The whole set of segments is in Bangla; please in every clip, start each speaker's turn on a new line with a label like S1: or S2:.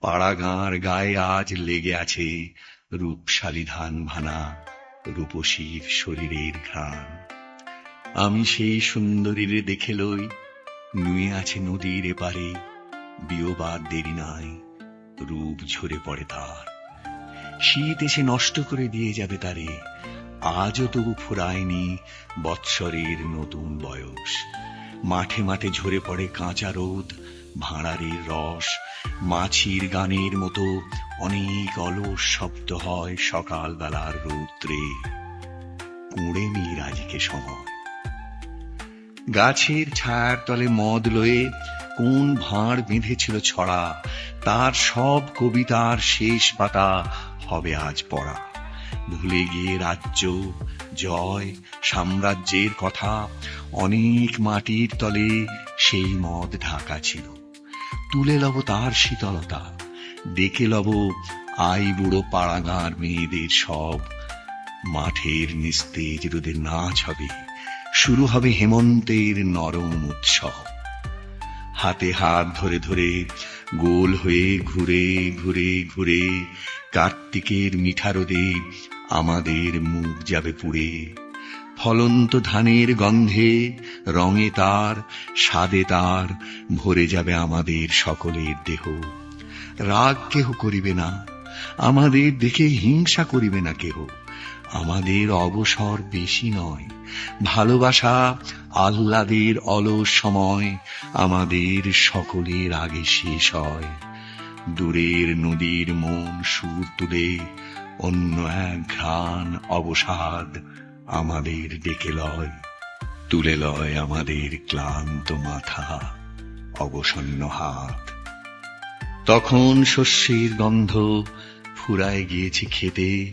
S1: পাড়া গাঁর গায়ে আজ লেগে আছে রূপশালী ধান ভানা, রূপসীর শরীরের ঘ্রাণ। আমি সেই সুন্দরীরে দেখে লই, নুয়ে আছে নদীর এপারে, বিয়োবার দেরি নাই, রূপ ঝরে পড়ে তার। শীত এসে নষ্ট করে দিয়ে যাবে তারে, আজও তবু ফুরায়নি বৎসরের নতুন বয়স। মাঠে মাঠে ঝরে পড়ে কাঁচা রোদ, ভাঁড়ারের রস মাছির গানের মতো অনেক অলস শব্দ হয় সকাল বেলার রৌদ্রে। কুঁড়ে মির আজকে সময়। গাছের ছায়ার তলে মদ লয়ে কোন ভাঁড় বেঁধেছিল ছড়া, তার সব কবিতার শেষ পাতা হবে আজ পড়া। ভুলে গিয়ে রাজ্য, জয়, সাম্রাজ্যের কথা অনেক মাটির তলে সেই মদ ঢাকা ছিল। তুলে লব তার শীতলতা। ডেকে লব আই বুড়ো পাড়াগাঁর মেয়েদের সব। মাঠের নিস্তেজ রোদের নাচ হবে। শুরু হবে হেমন্তের নরম উৎসব। হাতে হাত ধরে ধরে গোল হয়ে ঘুরে ঘুরে ঘুরে কার্তিকের মিঠা রোদে আমাদের মুখ যাবে পুড়ে। ফলন্ত ধানের গন্ধে রঙে তার, স্বাদে তার, ভরে যাবে আমাদের সকলের দেহ। রাগ কেহ করিবে না, আমাদের দেখে হিংসা করিবে না কেহ। আমাদের অবসর বেশি নয়, ভালোবাসা আহ্লাদের অলস সময় আমাদের সকলের আগে শেষ হয়। দূরের নদীর মন সুর তুলে অন্য এক ঘ্রাণ অবসাদ আমাদের ডেকে লয়, তুলে লয় আমাদের ক্লান্ত মাথা, অবসন্ন হাত। তখন শস্যের গন্ধ ফুরায় গিয়েছে খেতে,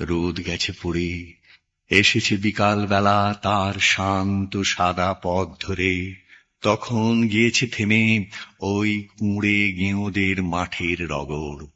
S1: রোদ গেছে পড়ে, এসেছে বিকাল বেলা তার শান্ত সাদা পথ ধরে। তখন গিয়েছে থেমে ওই কুঁড়ে গেঁয়োদের মাঠের রগড়